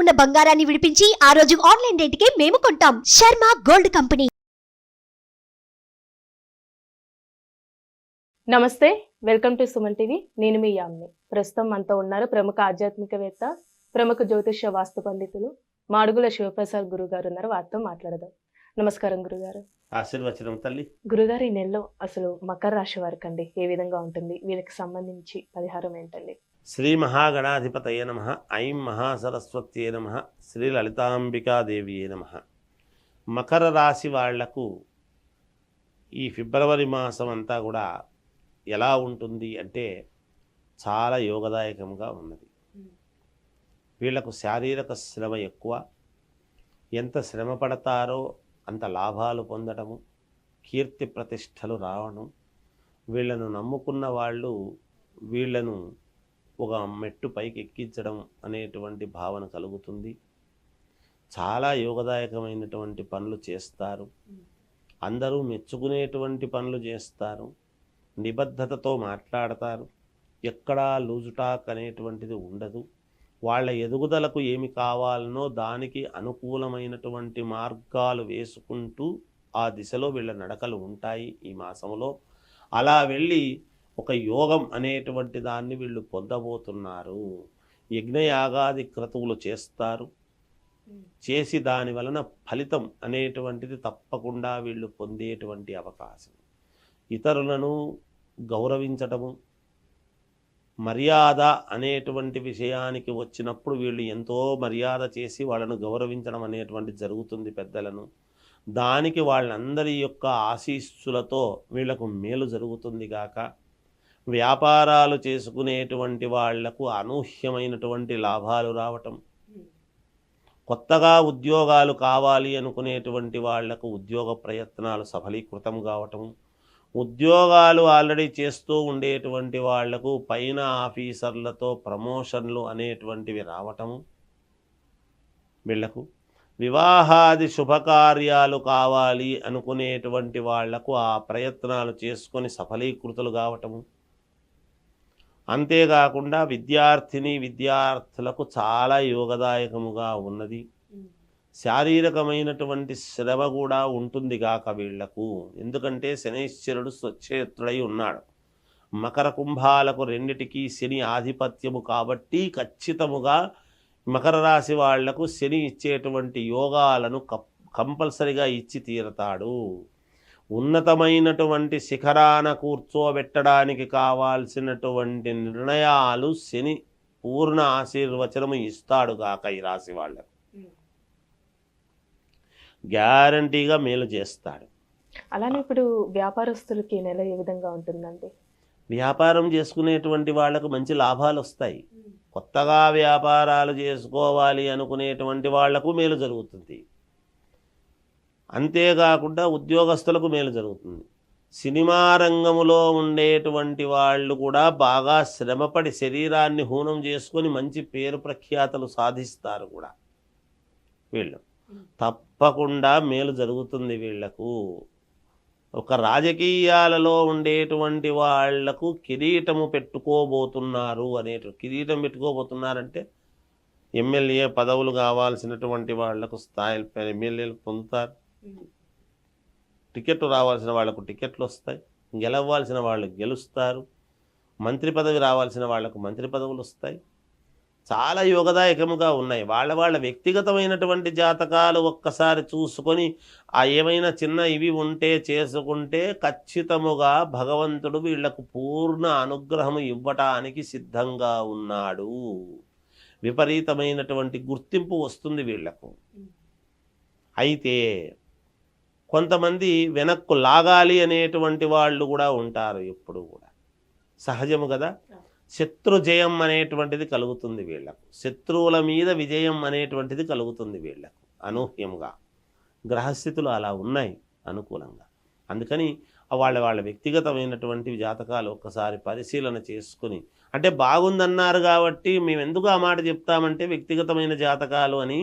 ఉన్న బంగారాన్ని విడిపించి ఆ రోజు ఆన్లైన్ రేటుకే మేము కొంటాం. Sharma gold company. నమస్తే వెల్కమ్ టు సుమన్ టీవీ. నేను మీ యామ్ని. ప్రస్తుతం మనతో ఉన్నారు ప్రముఖ ఆధ్యాత్మికవేత్త ప్రముఖ జ్యోతిష్య వాస్తు పండితులు మాడుగుల శివప్రసాద్ గురువు గారు ఉన్నారు. వారితో మాట్లాడదాం. నమస్కారం గురుగారు. ఆశీర్వచనం తల్లి. గురుగారు ఈ నెలలో అసలు మకర రాశి వారికి అండి ఏ విధంగా ఉంటుంది? వీళ్ళకి సంబంధించి పరిహారం ఏంటండి? శ్రీ మహాగణాధిపతయ నమ ఐం మహాసరస్వత్యే నమ శ్రీ లలితాంబికాదేవియే నమ. మకర రాశి వాళ్ళకు ఈ ఫిబ్రవరి మాసం అంతా కూడా ఎలా ఉంటుంది అంటే చాలా యోగదాయకంగా ఉన్నది. వీళ్ళకు శారీరక శ్రమ ఎక్కువ. ఎంత శ్రమ పడతారో అంత లాభాలు పొందడము కీర్తి ప్రతిష్టలు రావడం వీళ్ళను నమ్ముకున్న వాళ్ళు వీళ్ళను ఒక మెట్టు పైకి ఎక్కించడం అనేటువంటి భావన కలుగుతుంది. చాలా యోగదాయకమైనటువంటి పనులు చేస్తారు. అందరూ మెచ్చుకునేటువంటి పనులు చేస్తారు. నిబద్ధతతో మాట్లాడతారు. ఎక్కడా లూజుటాక్ అనేటువంటిది ఉండదు. వాళ్ళ ఎదుగుదలకు ఏమి కావాలనో దానికి అనుకూలమైనటువంటి మార్గాలు వేసుకుంటూ ఆ దిశలో వీళ్ళ నడకలు ఉంటాయి ఈ మాసంలో. అలా వెళ్ళి ఒక యోగం అనేటువంటి దాన్ని వీళ్ళు పొందబోతున్నారు. యజ్ఞయాగాది క్రతువులు చేస్తారు. చేసి దాని వలన ఫలితం అనేటువంటిది తప్పకుండా వీళ్ళు పొందేటువంటి అవకాశం. ఇతరులను గౌరవించటము మర్యాద అనేటువంటి విషయానికి వచ్చినప్పుడు వీళ్ళు ఎంతో మర్యాద చేసి వాళ్ళను గౌరవించడం అనేటువంటి జరుగుతుంది పెద్దలను. దానికి వాళ్ళందరి యొక్క ఆశీస్సులతో వీళ్ళకు మేలు జరుగుతుంది గాక వ్యాపారాలు చేసుకునేటువంటి వాళ్ళకు అనూహ్యమైనటువంటి లాభాలు రావటం. కొత్తగా ఉద్యోగాలు కావాలి అనుకునేటువంటి వాళ్ళకు ఉద్యోగ ప్రయత్నాలు సఫలీకృతం కావటం. ఉద్యోగాలు ఆల్రెడీ చేస్తూ ఉండేటువంటి వాళ్ళకు పైన ఆఫీసర్లతో ప్రమోషన్లు అనేటువంటివి రావటము వీళ్ళకు వివాహాది శుభకార్యాలు కావాలి అనుకునేటువంటి వాళ్ళకు ఆ ప్రయత్నాలు చేసుకొని సఫలీకృతులు కావటము అంతేకాకుండా విద్యార్థిని విద్యార్థులకు చాలా యోగదాయకముగా ఉన్నది. శారీరకమైనటువంటి శ్రమ కూడా ఉంటుంది గాక వీళ్ళకు. ఎందుకంటే శనైశ్వరుడు స్వచ్ఛేత్రుడై ఉన్నాడు. మకర కుంభాలకు రెండిటికి శని ఆధిపత్యము కాబట్టి ఖచ్చితముగా మకర రాశి వాళ్ళకు శని ఇచ్చేటువంటి యోగాలను కప్ కంపల్సరిగా ఇచ్చి తీరతాడు. ఉన్నతమైనటువంటి శిఖరాన కూర్చోబెట్టడానికి కావాల్సినటువంటి నిర్ణయాలు శని పూర్ణ ఆశీర్వచనము ఇస్తాడు గాక ఈ రాశి వాళ్ళకు. గ్యారంటీగా మేలు చేస్తాడు. అలానే ఇప్పుడు వ్యాపారస్తులకి నెల ఏ విధంగా ఉంటుందండి? వ్యాపారం చేసుకునేటువంటి వాళ్ళకు మంచి లాభాలు వస్తాయి. కొత్తగా వ్యాపారాలు చేసుకోవాలి అనుకునేటువంటి వాళ్ళకు మేలు జరుగుతుంది. అంతేకాకుండా ఉద్యోగస్తులకు మేలు జరుగుతుంది. సినిమా రంగములో ఉండేటువంటి వాళ్ళు కూడా బాగా శ్రమపడి శరీరాన్ని హూనం చేసుకొని మంచి పేరు ప్రఖ్యాతలు సాధిస్తారు కూడా. వీళ్ళు. తప్పకుండా మేలు జరుగుతుంది వీళ్ళకు ఒక రాజకీయాలలో ఉండేటువంటి వాళ్ళకు కిరీటము పెట్టుకోబోతున్నారు అనేటు కిరీటం పెట్టుకోబోతున్నారంటే ఎమ్మెల్యే పదవులు కావాల్సినటువంటి వాళ్ళకు స్థాయి ఎమ్మెల్యేలు పొందుతారు. టికెట్ రావాల్సిన వాళ్ళకు టికెట్లు వస్తాయి. గెలవాల్సిన వాళ్ళు గెలుస్తారు. మంత్రి పదవి రావాల్సిన వాళ్ళకు మంత్రి పదవులు వస్తాయి. చాలా యోగదాయకముగా ఉన్నాయి. వాళ్ళ వాళ్ళ వ్యక్తిగతమైనటువంటి జాతకాలు ఒక్కసారి చూసుకొని ఆ ఏమైనా చిన్న ఇవి ఉంటే చేసుకుంటే ఖచ్చితముగా భగవంతుడు వీళ్ళకు పూర్ణ అనుగ్రహం ఇవ్వటానికి సిద్ధంగా ఉన్నాడు. విపరీతమైనటువంటి గుర్తింపు వస్తుంది వీళ్ళకు. అయితే కొంతమంది వెనక్కు లాగాలి అనేటువంటి వాళ్ళు కూడా ఉంటారు ఎప్పుడు కూడా. సహజము కదా? శత్రు జయం అనేటువంటిది కలుగుతుంది వీళ్ళకు శత్రువుల మీద విజయం అనేటువంటిది కలుగుతుంది వీళ్ళకు అనూహ్యంగా. గ్రహస్థితులు అలా ఉన్నాయి అనుకూలంగా. అందుకని వాళ్ళ వాళ్ళ వ్యక్తిగతమైనటువంటి జాతకాలు ఒక్కసారి పరిశీలన చేసుకుని అంటే బాగుందన్నారు కాబట్టి మేము ఎందుకు ఆ మాట చెప్తామంటే వ్యక్తిగతమైన జాతకాలు అని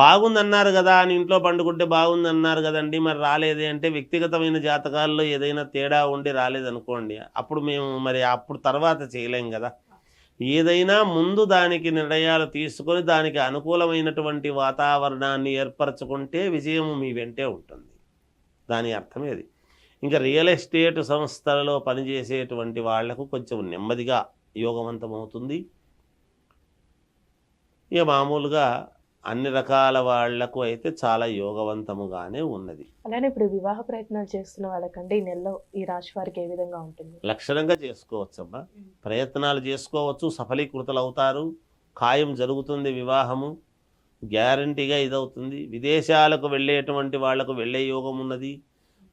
బాగుందన్నారు కదా అని ఇంట్లో పండుకుంటే బాగుందన్నారు కదండి మరి రాలేదే అంటే వ్యక్తిగతమైన జాతకాల్లో ఏదైనా తేడా ఉండి రాలేదనుకోండి అప్పుడు మేము మరి అప్పుడు తర్వాత చేయలేం కదా. ఏదైనా ముందు దానికి నిర్ణయాలు తీసుకొని దానికి అనుకూలమైనటువంటి వాతావరణాన్ని ఏర్పరచుకుంటే విజయం మీ వెంటే ఉంటుంది. దాని అర్థమేది ఇంకా రియల్ ఎస్టేట్ సంస్థలలో పనిచేసేటువంటి వాళ్ళకు కొంచెం నెమ్మదిగా యోగవంతమవుతుంది. ఇక మామూలుగా అన్ని రకాల వాళ్ళకు అయితే చాలా యోగవంతముగానే ఉన్నది. అలానే ఇప్పుడు వివాహ ప్రయత్నాలు చేస్తున్న వాళ్ళకంటే ఈ నెలలో ఈ రాశి వారికి ఏ విధంగా ఉంటుంది? లక్షణంగా చేసుకోవచ్చమ్మా. ప్రయత్నాలు చేసుకోవచ్చు సఫలీకృతలు అవుతారు ఖాయం జరుగుతుంది వివాహము గ్యారంటీగా ఇదవుతుంది. విదేశాలకు వెళ్ళేటువంటి వాళ్ళకు వెళ్ళే యోగం ఉన్నది.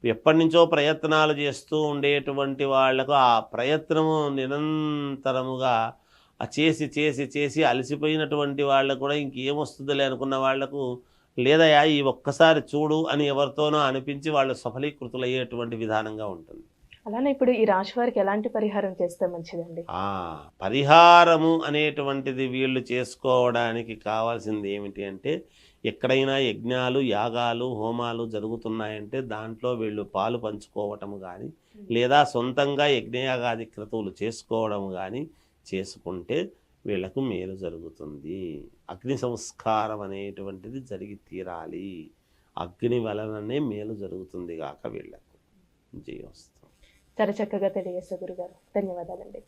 ఎప్పటి నుంచో ప్రయత్నాలు చేస్తూ ఉండేటువంటి వాళ్ళకు ఆ ప్రయత్నము నిరంతరముగా ఆ చేసి చేసి చేసి అలసిపోయినటువంటి వాళ్ళకు కూడా ఇంకేమొస్తుందిలే అనుకున్న వాళ్ళకు లేదయా ఈ ఒక్కసారి చూడు అని ఎవరితోనో అనిపించి వాళ్ళు సఫలీకృతులయ్యేటువంటి విధానంగా ఉంటుంది. అలానే ఇప్పుడు ఈ రాశి వారికి ఎలాంటి పరిహారం చేస్తే మంచిదండి? ఆ పరిహారము అనేటువంటిది వీళ్ళు చేసుకోవడానికి కావాల్సింది ఏమిటి అంటే ఎక్కడైనా యజ్ఞాలు యాగాలు హోమాలు జరుగుతున్నాయంటే దాంట్లో వీళ్ళు పాలు పంచుకోవటం కానీ లేదా సొంతంగా యజ్ఞయాగాది క్రతువులు చేసుకోవడం కానీ చేసుకుంటే వీళ్ళకు మేలు జరుగుతుంది. అగ్ని సంస్కారం అనేటువంటిది జరిగి తీరాలి. అగ్ని వలననే మేలు జరుగుతుంది కాక వీళ్ళకు. జయోస్తు చాలా చక్కగా తెలియజేశారు గురుగారు. ధన్యవాదాలండి.